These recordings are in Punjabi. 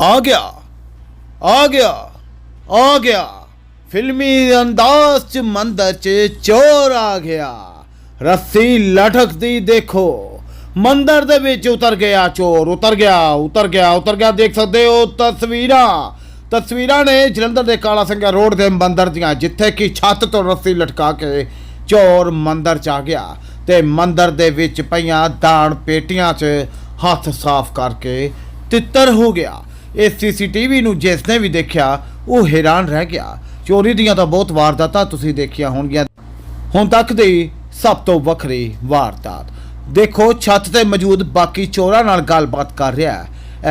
ਆ ਗਿਆ ਆ ਗਿਆ ਆ ਗਿਆ। ਫਿਲਮੀ ਅੰਦਾਜ਼ ਚ ਮੰਦਰ ਚ ਚੋਰ ਆ ਗਿਆ। ਰੱਸੀ ਲਟਕਦੀ ਦੇਖੋ, ਮੰਦਰ ਦੇ ਵਿੱਚ ਉਤਰ ਗਿਆ ਚੋਰ। ਉਤਰ ਗਿਆ ਉਤਰ ਗਿਆ ਉਤਰ ਗਿਆ, ਦੇਖ ਸਕਦੇ ਹੋ ਤਸਵੀਰਾਂ। ਤਸਵੀਰਾਂ ਨੇ ਜਲੰਧਰ ਦੇ ਕਾਲਾ ਸਿੰਘਾ ਰੋਡ ਦੇ ਮੰਦਰ ਦੀਆਂ, ਜਿੱਥੇ ਕਿ ਛੱਤ ਤੋਂ ਰੱਸੀ ਲਟਕਾ ਕੇ ਚੋਰ ਮੰਦਰ ਚ ਆ ਗਿਆ ਤੇ ਮੰਦਰ ਦੇ ਵਿੱਚ ਪਈਆਂ ਦਾਣ ਪੇਟੀਆਂ 'ਚ ਹੱਥ ਸਾਫ਼ ਕਰਕੇ ਤਿੱਤਰ ਹੋ ਗਿਆ। ਇਹ ਸੀਸੀਟੀਵੀ ਨੂੰ ਜਿਸ ਨੇ ਵੀ ਦੇਖਿਆ, ਉਹ ਹੈਰਾਨ ਰਹਿ ਗਿਆ। ਚੋਰੀ ਦੀਆਂ ਤਾਂ ਬਹੁਤ ਵਾਰਦਾਤਾਂ ਤੁਸੀਂ ਦੇਖੀਆਂ ਹੋਣਗੀਆਂ। ਹੁਣ ਤੱਕ ਦੀ ਸਭ ਤੋਂ ਵੱਖਰੀ ਵਾਰਦਾਤ। ਦੇਖੋ, ਛੱਤ ਤੇ ਮੌਜੂਦ ਬਾਕੀ ਚੋਰਾਂ ਨਾਲ ਗੱਲਬਾਤ ਕਰ ਰਿਹਾ ਹੈ।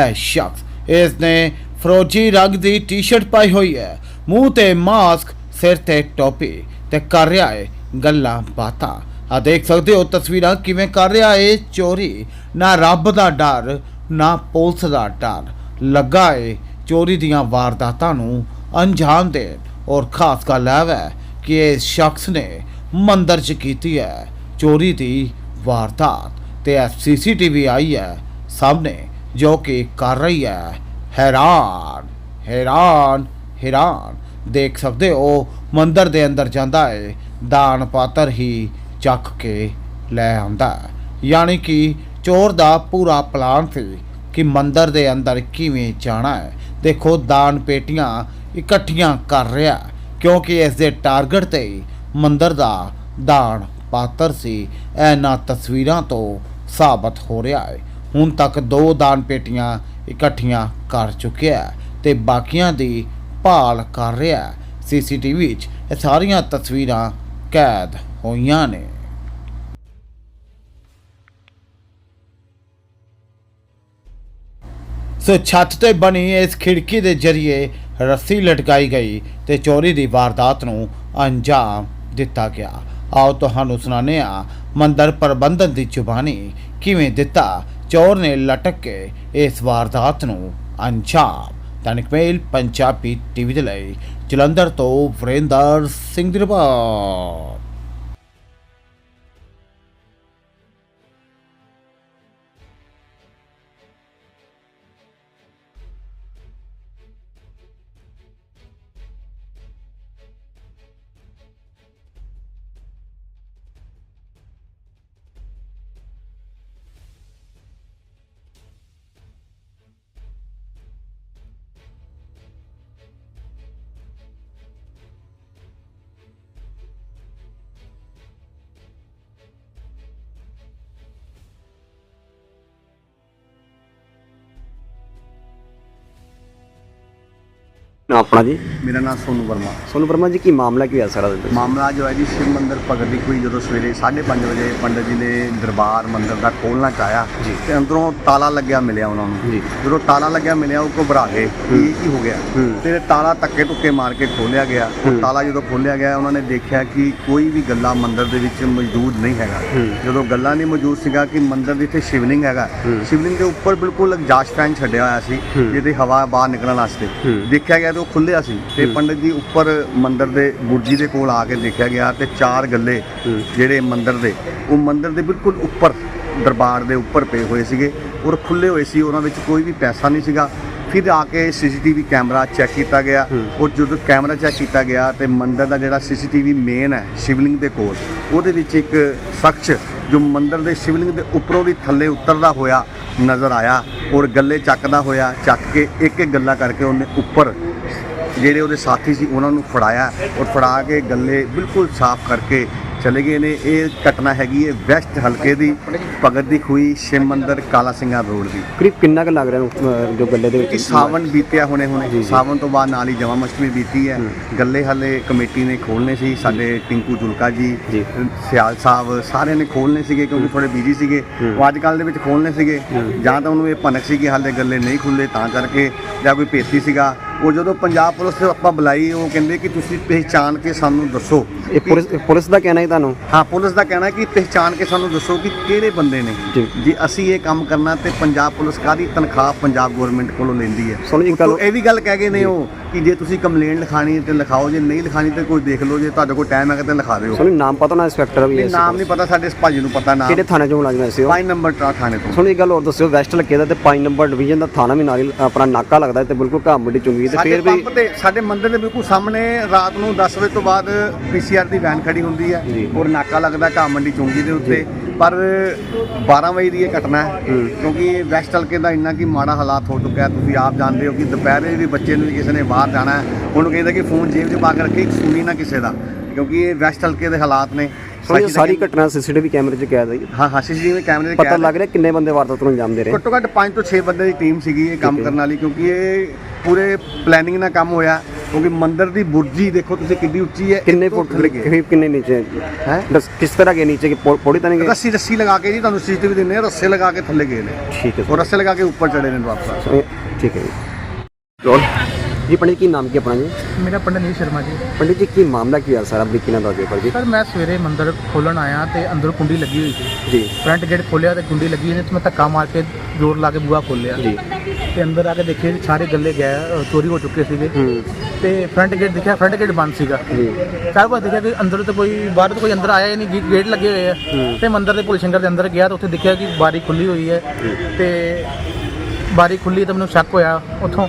ਇਹ ਸ਼ਖਸ, ਇਸ ਨੇ ਫਰੋਜੀ ਰੰਗ ਦੀ ਟੀ-ਸ਼ਰਟ ਪਾਈ ਹੋਈ ਹੈ। ਮੂੰਹ ਤੇ ਮਾਸਕ, ਸਿਰ ਤੇ ਟੋਪੀ ਤੇ ਕਰ ਰਿਹਾ ਹੈ ਗੱਲਾਂ ਬਾਤਾਂ। ਆ ਦੇਖ ਸਕਦੇ ਹੋ ਤਸਵੀਰਾਂ ਕਿਵੇਂ ਕਰ ਰਿਹਾ ਹੈ ਚੋਰੀ। ਨਾ ਰੱਬ ਦਾ ਡਰ, ਨਾ ਪੁਲਿਸ ਦਾ ਡਰ। ਲੱਗਾ ਏ। ਚੋਰੀ ਦੀਆਂ ਵਾਰਦਾਤਾਂ ਨੂੰ ਅੰਜਾਮ ਦੇਣ ਔਰ ਖਾਸ ਗੱਲ ਇਹ ਹੈ ਕਿ ਇਸ ਸ਼ਖਸ ਨੇ ਮੰਦਰ 'ਚ ਕੀਤੀ ਹੈ ਚੋਰੀ ਦੀ ਵਾਰਦਾਤ ਤੇ ਇਹ ਸੀਸੀਟੀਵੀ ਆਈ ਹੈ ਸਾਹਮਣੇ, ਜੋ ਕਿ ਕਰ ਰਹੀ ਹੈ। ਹੈਰਾਨ ਹੈਰਾਨ ਹੈਰਾਨ। ਦੇਖ ਸਕਦੇ ਹੋ, ਮੰਦਰ ਦੇ ਅੰਦਰ ਜਾਂਦਾ ਹੈ ਦਾਨ ਪਾਤਰ ਹੀ ਚੱਕ ਕੇ ਲੈ ਆਉਂਦਾ। ਹੈ। ਯਾਨੀ ਕਿ ਚੋਰ ਦਾ ਪੂਰਾ ਪਲਾਨ ਸੀ ਕਿ ਮੰਦਰ ਦੇ ਅੰਦਰ ਕਿਵੇਂ ਜਾਣਾ ਹੈ। ਦੇਖੋ, ਦਾਨ ਪੇਟੀਆਂ ਇਕੱਠੀਆਂ ਕਰ ਰਿਹਾ ਕਿਉਂਕਿ ਇਸ ਦੇ ਟਾਰਗੇਟ ਤੇ ਮੰਦਰ ਦਾ ਦਾਨ ਪਾਤਰ ਸੀ। ਇਹਨਾਂ ਤਸਵੀਰਾਂ ਤੋਂ ਸਾਬਤ ਹੋ ਰਿਹਾ ਹੈ। ਹੁਣ ਤੱਕ ਦੋ ਦਾਨ ਪੇਟੀਆਂ ਇਕੱਠੀਆਂ ਕਰ ਚੁੱਕਿਆ ਹੈ ਤੇ ਬਾਕੀਆਂ ਦੀ ਭਾਲ ਕਰ ਰਿਹਾ ਹੈ। ਸੀਸੀਟੀਵੀ 'ਚ ਇਹ ਸਾਰੀਆਂ ਤਸਵੀਰਾਂ ਕੈਦ ਹੋਈਆਂ ਨੇ। ਸੋ ਛੱਤ ਤੇ ਬਣੀ ਇਸ ਖਿੜਕੀ ਦੇ ਜ਼ਰੀਏ ਰੱਸੀ ਲਟਕਾਈ ਗਈ ਤੇ ਚੋਰੀ ਦੀ ਵਾਰਦਾਤ ਨੂੰ ਅੰਜਾਮ ਦਿੱਤਾ ਗਿਆ। ਆਓ ਤੁਹਾਨੂੰ ਸੁਣਾਉਂਦੇ ਹਾਂ ਮੰਦਰ ਪ੍ਰਬੰਧਨ ਦੀ ਜ਼ੁਬਾਨੀ ਕਿਵੇਂ ਦਿੱਤਾ। ਚੋਰ ਨੇ ਲਟਕ ਕੇ ਇਸ ਵਾਰਦਾਤ ਨੂੰ ਅੰਜਾਮ। ਦੈਨਿਕ ਮੇਲ, ਪੰਜਾਬੀ ਟੀਵੀ ਦੇ ਲਈ ਜਲੰਧਰ ਤੋਂ ਵਰਿੰਦਰ ਸਿੰਘ ਦੀ ਰਿਪੋਰਟ। ਨਾ ਆਪਣਾ ਜੀ ਮੇਰਾ ਨਾਮ ਸੋਨੂ ਵਰਮਾ ਸੋਨੂੰ ਵਰਮਾ ਜੀ ਕੀ ਮਾਮਲਾ ਕੀ ਹੋਇਆ ਸਾਰਾ ਦਿਨ ਮਾਮਲਾ ਜੋ ਹੈ ਜੀ ਸ਼ਿਵ ਮੰਦਿਰ ਭਗਤ ਦੀ ਕੋਈ ਜਦੋਂ ਸਵੇਰੇ 5:30 ਵਜੇ ਪੰਡਤ ਜੀ ਨੇ ਦਰਬਾਰ ਮੰਦਿਰ ਦਾ ਖੋਲਣਾ ਚਾਹਿਆ। ਤੇ ਅੰਦਰੋਂ ਤਾਲਾ ਲੱਗਿਆ ਮਿਲਿਆ ਉਹਨਾਂ ਨੂੰ ਜੀ। ਜਦੋਂ ਤਾਲਾ ਲੱਗਿਆ ਮਿਲਿਆ ਉਹ ਘਬਰਾ ਗਏ ਕਿ ਇਹ ਕੀ ਹੋ ਗਿਆ ਹੂੰ। ਤੇ ਤਾਲਾ ਧੱਕੇ ਧੁੱਕੇ ਮਾਰ ਕੇ ਖੋਲਿਆ ਗਿਆ ਹੂੰ। ਤਾਲਾ ਜਦੋਂ ਖੋਲਿਆ ਗਿਆ ਉਹਨਾਂ ਨੇ ਦੇਖਿਆ ਕਿ ਕੋਈ ਵੀ ਗੱਲਾ ਮੰਦਿਰ ਦੇ ਵਿੱਚ ਮੌਜੂਦ ਨਹੀਂ ਹੈਗਾ ਹੂੰ। ਜਦੋਂ ਗੱਲਾ ਨਹੀਂ ਮੌਜੂਦ ਸੀਗਾ ਕਿ ਮੰਦਿਰ ਦੇ ਇੱਥੇ ਸ਼ਿਵਲਿੰਗ ਹੈਗਾ ਹੂੰ। ਸ਼ਿਵਲਿੰਗ ਦੇ ਉੱਪਰ ਬਿਲਕੁਲ ਐਗਜ਼ਾਸਟ ਫੈਨ ਛੱਡਿਆ ਹੋਇਆ ਸੀ ਹੂੰ। ਜਿਹਦੇ ਹਵਾ ਬਾਹਰ ਨਿਕਲਣ ਵਾਸਤੇ ਹੂੰ। ਦੇਖਿਆ ਗਿਆ ਉਹ ਖੁੱਲਿਆ ਸੀ ਤੇ। ਪੰਡਤ ਜੀ ਉੱਪਰ ਮੰਦਿਰ ਦੇ ਬੁਰਜੀ ਦੇ ਕੋਲ ਆ ਕੇ ਦੇਖਿਆ ਗਿਆ ਤੇ ਚਾਰ ਗੱਲੇ। ਜਿਹੜੇ ਮੰਦਿਰ ਦੇ ਉਹ ਮੰਦਿਰ ਦੇ ਬਿਲਕੁਲ ਉੱਪਰ ਦਰਬਾਰ ਦੇ ਉੱਪਰ ਪਏ ਹੋਏ ਸੀਗੇ ਔਰ ਖੁੱਲੇ ਹੋਏ ਸੀ ਉਹਨਾਂ ਵਿੱਚ ਕੋਈ ਵੀ ਪੈਸਾ ਨਹੀਂ ਸੀਗਾ ਫਿਰ ਆ ਕੇ ਸੀਸੀਟੀਵੀ ਕੈਮਰਾ ਚੈੱਕ ਕੀਤਾ ਗਿਆ। ਔਰ ਜਦੋਂ ਕੈਮਰਾ ਚੈੱਕ ਕੀਤਾ ਗਿਆ ਤੇ ਮੰਦਿਰ ਦਾ ਜਿਹੜਾ ਸੀਸੀਟੀਵੀ ਮੇਨ ਹੈ ਸ਼ਿਵਲਿੰਗ ਦੇ ਕੋਲ ਉਹਦੇ ਵਿੱਚ ਇੱਕ ਸ਼ਖਸ ਜੋ ਮੰਦਿਰ ਦੇ ਸ਼ਿਵਲਿੰਗ ਦੇ ਉੱਪਰੋਂ ਦੀ ਥੱਲੇ ਉਤਰਦਾ ਹੋਇਆ ਨਜ਼ਰ ਆਇਆ ਔਰ ਗੱਲੇ ਚੱਕਦਾ ਹੋਇਆ ਚੱਕ ਕੇ ਇੱਕ ਇੱਕ ਗੱਲਾਂ ਕਰਕੇ ਉਹਨੇ ਉੱਪਰ ਜਿਹੜੇ ਉਹਦੇ ਸਾਥੀ ਸੀ ਉਹਨਾਂ ਨੂੰ ਫੜਾਇਆ ਔਰ ਫੜਾ ਕੇ ਗੱਲੇ ਬਿਲਕੁਲ ਸਾਫ਼ ਕਰਕੇ ਚਲੇ ਗਏ ਨੇ ਇਹ ਘਟਨਾ ਹੈਗੀ ਹੈ ਵੈਸਟ ਹਲਕੇ ਦੀ ਭਗਤ ਦੀ ਖੂਹੀ ਸ਼ਿਵ ਮੰਦਿਰ ਕਾਲਾ ਸਿੰਘਾ ਰੋਡ ਦੀ ਕਰੀਬ ਕਿੰਨਾ ਕੁ ਲੱਗ ਰਿਹਾ ਜੋ ਗੱਲੇ ਦੇ ਵਿੱਚ ਸਾਵਣ ਬੀਤਿਆ ਹੁਣੇ ਹੁਣੇ। ਸਾਵਣ ਤੋਂ ਬਾਅਦ ਨਾਲ ਹੀ ਜਮਾ ਅਸ਼ਟਮੀ ਬੀਤੀ ਹੈ। ਗੱਲੇ ਹਲੇ ਕਮੇਟੀ ਨੇ ਖੋਲਨੇ ਸੀ ਸਾਡੇ ਟਿੰਕੂ ਜੁਲਕਾ ਜੀ। ਸਿਆਲ ਸਾਹਿਬ ਸਾਰਿਆਂ ਨੇ ਖੋਲਨੇ ਸੀਗੇ ਕਿਉਂਕਿ ਥੋੜੇ ਬਿਜ਼ੀ ਸੀਗੇ। ਉਹ ਅੱਜ ਕੱਲ ਦੇ ਵਿੱਚ ਖੋਲਨੇ ਸੀਗੇ। ਜਾਂ ਤਾਂ ਉਹਨੂੰ ਇਹ ਭਨਕ ਸੀ ਕਿ ਹਾਲੇ ਗੱਲੇ ਨਹੀਂ ਖੁੱਲੇ ਤਾਂ ਕਰਕੇ ਜਾਂ ਕੋਈ ਭੇਤੀ ਸੀਗਾ ਉਹ ਜਦੋਂ ਪੰਜਾਬ ਪੁਲਿਸ ਤੋਂ ਆਪਾਂ ਬੁਲਾਈ ਉਹ ਕਹਿੰਦੇ ਕਿ ਤੁਸੀਂ ਪਹਿਚਾਨ ਕੇ ਸਾਨੂੰ ਦੱਸੋ ਇਹ ਪੁਲਿਸ ਪੁਲਿਸ ਦਾ ਕਹਿਣਾ ਹੈ ਤੁਹਾਨੂੰ? ਹਾਂ ਪੁਲਿਸ ਦਾ ਕਹਿਣਾ ਹੈ ਕਿ ਪਹਿਚਾਨ ਕੇ ਸਾਨੂੰ ਦੱਸੋ ਕਿ ਕਿਹੜੇ ਬੰਦੇ ਨੇ। ਜੀ। ਜੇ ਅਸੀਂ ਇਹ ਕੰਮ ਕਰਨਾ ਤੇ ਪੰਜਾਬ ਪੁਲਿਸ ਕਾਦੀ ਤਨਖਾਹ ਪੰਜਾਬ ਗਵਰਨਮੈਂਟ ਕੋਲੋਂ ਲੈਂਦੀ ਹੈ? ਸੋਨੂੰ ਜੀ ਗੱਲ ਇਹ ਵੀ ਗੱਲ ਕਹਿ ਗਏ ਨੇ ਉਹ ਕਿ ਜੇ ਤੁਸੀਂ ਕੰਪਲੇਂਟ ਲਿਖਾਣੀ ਹੈ ਤੇ ਲਿਖਾਓ ਜੇ ਨਹੀਂ ਲਿਖਾਣੀ ਤੇ ਕੋਈ ਦੇਖ ਲਓ ਜੇ ਤੁਹਾਡੇ ਕੋਲ ਟਾਈਮ ਹੈਗਾ ਤੇ ਲਿਖਾ ਦਿਓ। ਤੁਹਾਨੂੰ ਨਾਮ ਪਤਾ ਨਾ ਇੰਸਪੈਕਟਰ ਵੀ ਹੈ ਨਾਮ ਨਹੀਂ ਪਤਾ ਸਾਡੇ ਇਸ ਭਾਜੀ ਨੂੰ ਪਤਾ ਨਾਮ। ਕਿਹੜੇ ਥਾਣੇ ਚੋਂ ਮੁਲਾਜ਼ਮ ਸੀ ਉਹ? 5 ਨੰਬਰ ਟਰਾ ਥਾਣੇ ਤੋਂ। ਤੁਹਾਨੂੰ ਇੱਕ ਗੱਲ ਹੋਰ ਦੱਸਿਓ ਵੈਸਟ ਲੱਗੇ ਦਾ ਤੇ 5 ਨੰਬਰ ਡਿਵੀਜ਼ਨ ਦਾ ਥਾਣਾ ਵੀ ਨਾਲ ਹੀ ਆਪਣਾ ਨਾਕਾ ਲੱਗਦਾ ਤੇ ਬਿਲਕੁਲ ਘਾਮੜੀ ਚੁੰਗੀ ਤੇ ਸਾਡੇ ਫਿਰ ਵੀ ਪੰਪ ਤੇ ਸਾਡੇ ਮੰਦਿਰ ਦੇ ਬਿਲਕੁਲ ਸਾਹਮਣੇ ਰਾਤ ਨੂੰ 10 ਵਜੇ ਤੋਂ ਬਾਅਦ ਪੀਸੀਆਰ ਦੀ ਵੈਨ ਖੜੀ ਹੁੰਦੀ ਹੈ ਜੀ। ਔਰ ਨਾਕਾ ਲੱਗਦਾ ਘਾਹ ਮੰਡੀ ਚੌਂਕੀ ਦੇ ਉੱਤੇ ਪਰ 12 ਵਜੇ ਦੀ ਇਹ ਘਟਨਾ ਹੈ ਹੂੰ। ਕਿਉਂਕਿ ਵੈਸਟ ਹਲਕੇ ਦਾ ਇੰਨਾ ਕੀ ਮਾੜਾ ਹਾਲਾਤ ਹੋ ਚੁੱਕਿਆ ਹੈ, ਤੁਸੀਂ ਆਪ ਜਾਣਦੇ ਹੋ ਕਿ ਦੁਪਹਿਰੇ ਵੀ ਬੱਚੇ ਨੂੰ ਕਿਸੇ ਨੇ ਬਾਹਰ ਜਾਣਾ ਹੈ ਉਹਨੂੰ ਕਹਿੰਦਾ ਕਿ ਫੋਨ ਜੇਬ 'ਚ ਪਾ ਕੇ ਰੱਖੇ ਸੁਣੀ ਨਾ ਕਿਸੇ ਦਾ ਕਿਉਂਕਿ ਇਹ ਵੈਸਟ ਹਲਕੇ ਦੇ ਹਾਲਾਤ ਨੇ ਸੋ ਇਹ ਸਾਰੀ ਘਟਨਾ ਸੀਸੀਟੀਵੀ ਕੈਮਰੇ 'ਚ ਕੈਦ ਹੈ ਜੀ। ਹਾਂ ਹਾਂ ਸੀਸੀਟੀਵੀ ਕੈਮਰੇ ਦੇ ਪਤਾ ਲੱਗ ਰਿਹਾ ਕਿੰਨੇ ਬੰਦੇ ਵਾਰਦਾਤ ਨੂੰ ਅੰਜਾਮ ਦੇ ਰਹੇ ਘੱਟੋ ਘੱਟ 5 ਤੋਂ 6 ਬੰਦੇ ਦੀ ਟੀਮ ਸੀਗੀ ਇਹ ਕੰਮ। ਕਰਨ ਵਾਲੀ ਕਿਉਂਕਿ ਇਹ ਪੂਰੇ ਪਲੈਨਿੰਗ ਨਾਲ ਕੰਮ ਹੋਇਆ ਕਿਉਂਕਿ ਮੰਦਿਰ ਦੀ ਬੁਰਜੀ ਦੇਖੋ ਤੁਸੀਂ ਕਿੰਨੀ ਉੱਚੀ ਹੈ ਕਿੰਨੇ ਫੁੱਟ ਕਰੀਬ ਕਿੰਨੇ ਨੀਚੇ ਹੈ ਦੱਸ ਕਿਸ ਤਰ੍ਹਾਂ ਗਏ ਨੀਚੇ? ਪੌੜੀ ਤਾਂ ਨਹੀਂ ਗਏ? ਰੱਸੀ ਰੱਸੀ ਲਗਾ ਕੇ ਜੀ ਤੁਹਾਨੂੰ ਸੀਸੀਟੀਵੀ ਦਿੰਨੇ ਆ ਰੱਸੇ ਲਗਾ ਕੇ ਥੱਲੇ ਗਏ ਨੇ। ਠੀਕ ਹੈ ਉਹ ਰੱਸੇ ਲਗਾ ਕੇ ਉੱਪਰ ਚੜੇ ਨੇ ਵਾਪਸ ਠੀਕ ਹੈ ਜੀ। ਜੀ ਪੰਡਿਤ ਕੀ ਨਾਮ ਕੀ ਆਪਣਾ ਜੀ? ਮੇਰਾ ਪੰਡਤ ਨੀਲ ਸ਼ਰਮਾ ਜੀ। ਪੰਡਿਤ ਜੀ ਕੀ ਮਾਮਲਾ ਕੀ ਹੈ ਸਾਰਾ? ਬਰੀਕੀ ਨਾਲ ਦੱਸਿਓ ਪਰ ਜੀ ਸਰ ਮੈਂ ਸਵੇਰੇ ਮੰਦਰ ਖੋਲਣ ਆਇਆ ਤੇ ਅੰਦਰ ਕੁੰਡੀ ਲੱਗੀ ਹੋਈ ਸੀ। ਜੀ। ਫਰੰਟ ਗੇਟ ਖੋਲਿਆ ਤੇ ਕੁੰਡੀ ਲੱਗੀ ਹੋਈ ਸੀ ਤੇ ਮੈਂ ਧੱਕਾ ਮਾਰ ਕੇ ਜ਼ੋਰ ਲਾ ਕੇ ਬੂਹਾ ਖੋਲਿਆ ਜੀ। ਤੇ ਅੰਦਰ ਆ ਕੇ ਦੇਖਿਆ ਜੀ ਸਾਰੇ ਗੱਲੇ ਗਏ ਚੋਰੀ ਹੋ ਚੁੱਕੇ ਸੀਗੇ। ਤੇ ਫਰੰਟ ਗੇਟ ਦੇਖਿਆ ਫਰੰਟ ਗੇਟ ਬੰਦ ਸੀਗਾ। ਜੀ। ਵਾਰ ਦੇਖਿਆ ਕਿ ਅੰਦਰ ਤੋਂ ਕੋਈ ਬਾਹਰ ਤੋਂ ਕੋਈ ਅੰਦਰ ਆਇਆ ਹੀ ਨਹੀਂ ਗੇਟ ਲੱਗੇ ਹੋਏ ਆ। ਤੇ ਮੰਦਰ ਦੇ ਭੋਲੇ ਸ਼ੰਕਰ ਦੇ ਅੰਦਰ ਗਿਆ ਤਾਂ ਉੱਥੇ ਦੇਖਿਆ ਕਿ ਬਾਰੀ ਖੁੱਲੀ ਹੋਈ ਹੈ। ਤੇ ਬਾਰੀ ਖੁੱਲੀ ਤਾਂ ਮੈਨੂੰ ਸ਼ੱਕ ਹੋਇਆ। ਉੱਥੋਂ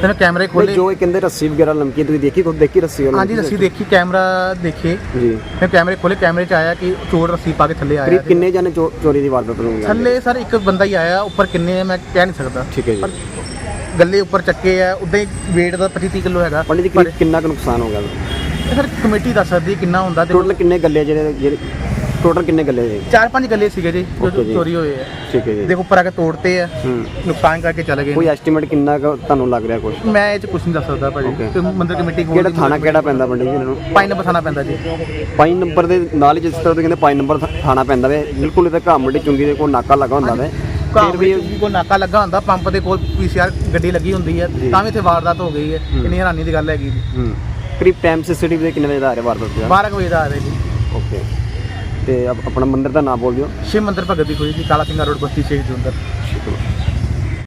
ਤੇ ਮੈਂ ਕੈਮਰੇ ਖੋਲੇ ਜੋ ਇਹ ਕਹਿੰਦੇ ਰੱਸੀ ਵਗੈਰਾ ਲਮਕੀ ਤੁਸੀਂ ਦੇਖੀ ਖੁਦ ਦੇਖੀ ਰੱਸੀ ਉਹਨਾਂ ਹਾਂਜੀ ਅਸੀਂ ਦੇਖੀ? ਕੈਮਰਾ ਦੇਖੇ। ਜੀ। ਮੈਂ ਕੈਮਰੇ ਖੋਲੇ ਕੈਮਰੇ 'ਚ ਆਇਆ ਕਿ ਚੋਰ ਰੱਸੀ ਪਾ ਕੇ ਥੱਲੇ ਆਇਆ ਕਰੀਬ। ਕਿੰਨੇ ਜਾਨੇ ਚੋਰੀ ਦੀ ਵਾਰਦਾਤ ਨੂੰ? ਥੱਲੇ ਸਰ ਇੱਕ ਬੰਦਾ ਹੀ ਆਇਆ ਉੱਪਰ ਕਿੰਨੇ ਆ ਮੈਂ ਕਹਿ ਨਹੀਂ ਸਕਦਾ। ਠੀਕ ਹੈ ਜੀ। ਗੱਲੇ ਉੱਪਰ ਚੱਕੇ ਆ ਉਦਾਂ ਹੀ weight ਦਾ 25 30 ਕਿਲੋ ਹੈਗਾ। ਪੰਡਿਤ ਜੀ ਕਿੰਨਾ ਕੁ ਨੁਕਸਾਨ ਹੋ ਗਿਆ? ਸਰ ਕਮੇਟੀ ਦੱਸ ਸਕਦੀ ਕਿੰਨਾ ਹੁੰਦਾ ਟੋਟਲ ਕਿੰਨੇ ਗੱਲੇ ਜਿਹੜੇ ਜਿਹੜੇ ਟੋਟਲ ਕਿੰਨੇ ਗੱਲੇ ਜੀ ਚਾਰ ਪੰਜ ਗੱਲੇ ਸੀਗੇ ਜੀ ਜੋ Okay ਜੀ। ਚੋਰੀ ਹੋਏ ਆ। ਠੀਕ ਹੈ ਜੀ। ਦੇਖੋ ਉੱਪਰ ਆ ਕੇ ਤੋੜਤੇ ਆ ਹੂੰ। ਨੁਕਸਾਨ ਕਰਕੇ ਚਲੇ ਗਏ ਕੋਈ। ਐਸਟੀਮੇਟ ਕਿੰਨਾ ਕੁ ਤੁਹਾਨੂੰ ਲੱਗ ਰਿਹਾ ਕੁਝ ਮੈਂ ਇਹ ਚ ਕੁਝ ਨਹੀਂ ਦੱਸ ਸਕਦਾ ਭਾਜੀ. ਤੇ ਮੰਦਰ ਕਮੇਟੀ ਕੋਲ ਕਿਹੜਾ ਥਾਣਾ ਕਿਹੜਾ ਪੈਂਦਾ ਪੰਡਿਤ ਜੀ ਇਹਨਾਂ ਨੂੰ? ਪਾਈਨ ਬਸਾਣਾ ਪੈਂਦਾ ਜੀ। 5 ਨੰਬਰ ਦੇ ਨਾਲ ਹੀ ਜਿਸ ਤਰ੍ਹਾਂ ਤੁਸੀਂ ਕਹਿੰਦੇ 5 ਨੰਬਰ ਥਾ- ਥਾਣਾ ਪੈਂਦਾ ਵੇ। ਬਿਲਕੁਲ ਇਹਦਾ ਘਾਮੜੀ ਚੁੰਗੀ ਦੇ ਕੋਲ ਨਾਕਾ ਲੱਗਾ ਹੁੰਦਾ ਵੇ। ਘਰ ਫਿਰ ਵੀ ਵੀ ਕੋਈ ਨਾਕਾ ਲੱਗਾ ਹੁੰਦਾ ਪੰਪ ਦੇ ਕੋਲ ਪੀਸੀਆਰ ਗੱਡੀ ਲੱਗੀ ਹੁੰਦੀ ਹੈ ਜੀ। ਤਾਂ ਵੀ ਇੱਥੇ ਵਾਰਦਾਤ ਹੋ ਗਈ ਹੈ। ਕਿੰਨੀ ਹੈਰਾਨੀ ਦੀ ਗੱਲ ਹੈਗੀ ਜੀ। ਹੂੰ। ਕਰੀਬ ਟਾਈਮ ਸੀਸੀਟੀਵੀ ਦੇ ਕਿੰਨੇ ਵਜੇ ਦਾ ਆ ਰਿਹਾ ਵਾਰਦਾਤ ਦਾ? 12 ਕੁ ਵਜੇ ਦਾ ਆ ਰਿਹਾ ਜੀ। ਓਕੇ ਤੇ ਆਪ- ਆਪਣਾ ਮੰਦਿਰ ਦਾ ਨਾਮ ਬੋਲ ਦਿਓ। ਸ਼ਿਵ ਮੰਦਰ ਭਗਤ ਦੀ ਖੋਈ ਜੀ ਕਾਲਾ ਸਿੰਘਾ ਰੋਡ ਬਸਤੀ ਸ਼ੇਖ ਜੁੰਦਰ